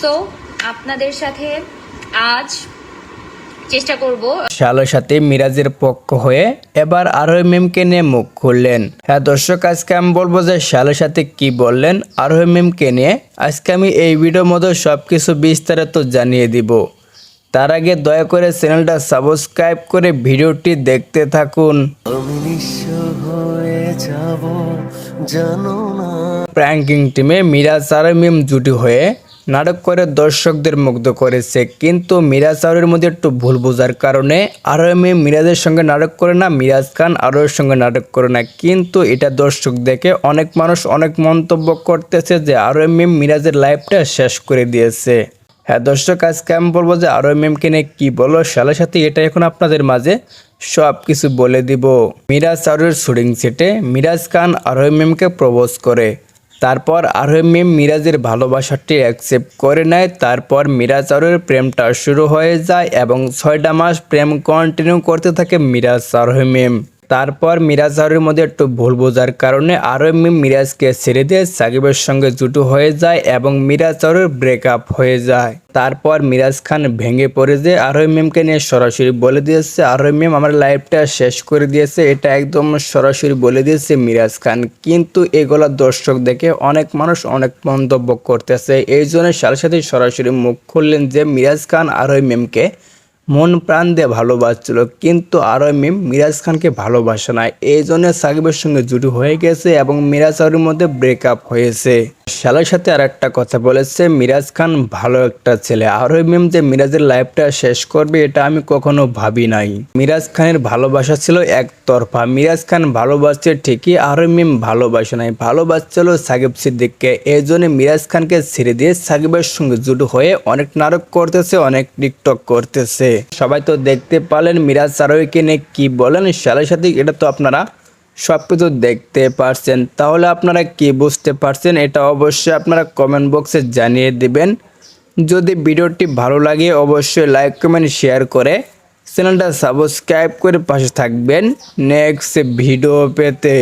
So আপনাদের সাথে আজ চেষ্টা করব। শালোর সাথে মিরাজের পক্ষ হয়ে এবার আরোহী মেমকে নিয়ে মুখ খুললেন। হ্যাঁ দর্শক আজকে আমি বলব যে শালোর সাথে কি বললেন আরোহী মেমকে নিয়ে আজকে আমি এই ভিডিওর মধ্যে সব কিছু বিস্তারিত জানিয়ে দিব। তার আগে দয়া করে চ্যানেলটা সাবস্ক্রাইব করে ভিডিওটি দেখতে থাকুন। আমি নিঃস্ব হয়ে যাব জানো না। প্র্যাঙ্কিং টিমে মিরাজ আর মিম জুটি হয়ে নাটক করে দর্শকদের মুগ্ধ করেছে, কিন্তু মিরাজ আরের মধ্যে একটু ভুল বোঝার কারণে আরও মিম মিরাজের সঙ্গে নাটক করে না, মিরাজ খান আরোর সঙ্গে নাটক করে না। কিন্তু এটা দর্শক দেখে অনেক মানুষ অনেক মন্তব্য করতেছে যে আরও মিম মিরাজের লাইফটা শেষ করে দিয়েছে। হ্যাঁ দর্শক, আজকে আমি বলব যে আরও মেমকে নিয়ে কি বলো সালের সাথে এটা এখন আপনাদের মাঝে সব কিছু বলে দিব। মিরাজ আরোর শুটিং সেটে মিরাজ খান আরোহ মেমকে প্রবোজ করে। তারপর আরোহ মেম মিরাজের ভালোবাসাটি অ্যাকসেপ্ট করে নেয়। তারপর মিরাজ আরোর প্রেমটা শুরু হয়ে যায় এবং ছয়টা মাস প্রেম কন্টিনিউ করতে থাকে মিরাজ আরোহ মেম। তারপর মিরাজ আরোর মধ্যে একটু ভুল বোঝার কারণে আরও মিম মিরাজকে ছেড়ে দিয়ে সাকিবের সঙ্গে জুটু হয়ে যায় এবং মিরাজ আরোর ব্রেকআপ হয়ে যায়। তারপর মিরাজ খান ভেঙে পড়ে যে আরোই মিমকে নিয়ে সরাসরি বলে দিয়েছে আরোই মিম আমার লাইফটা শেষ করে দিয়েছে, এটা একদম সরাসরি বলে দিয়েছে মিরাজ খান। কিন্তু এগুলা দর্শক দেখে অনেক মানুষ অনেক মন্তব্য করতেছে, এই জন্য সাথে সাথে সরাসরি মুখ খুললেন যে মিরাজ খান আরোই মিমকে মন প্রাণ দিয়ে ভালোবাসছিল, কিন্তু আরও মিম মিরাজ খানকে ভালোবাসে না। এই জন্য সাকিবের সঙ্গে জুটি হয়ে গেছে এবং মিরাজ আরের মধ্যে ব্রেকআপ হয়েছে। শালার সাথে আর একটা কথা বলেছে, মিরাজ খান ভালো একটা ছেলে। আরও মিম যে মিরাজের লাইফটা শেষ করবে, এটা আমি কখনো ভাবি নাই। মিরাজ খানের ভালোবাসা ছিল একতরফা। মিরাজ খান ভালোবাসছে ঠিকই আরও মিম ভালোবাসে নাই। ভালোবাসছিল সাকিব সিদ্দিককে। এই জন্য মিরাজ খানকে ছেড়ে দিয়ে সাকিবের সঙ্গে জুট হয়ে অনেক নাটক করতেছে, অনেক টিকটক করতেছে। সবাই তো দেখতে পালেন মিরাজ আরোহীকে নিয়ে কি বলেন শালের সাথে এটা তো আপনারা সব কিছু দেখতে পারছেন, তাহলে আপনারা কি বুঝতে পারছেন এটা অবশ্যই আপনারা কমেন্ট বক্সে জানিয়ে দিবেন। যদি ভিডিওটি ভালো লাগে অবশ্যই লাইক কমেন্ট শেয়ার করে চ্যানেলটা সাবস্ক্রাইব করে পাশে থাকবেন। নেক্সট ভিডিও পেতে।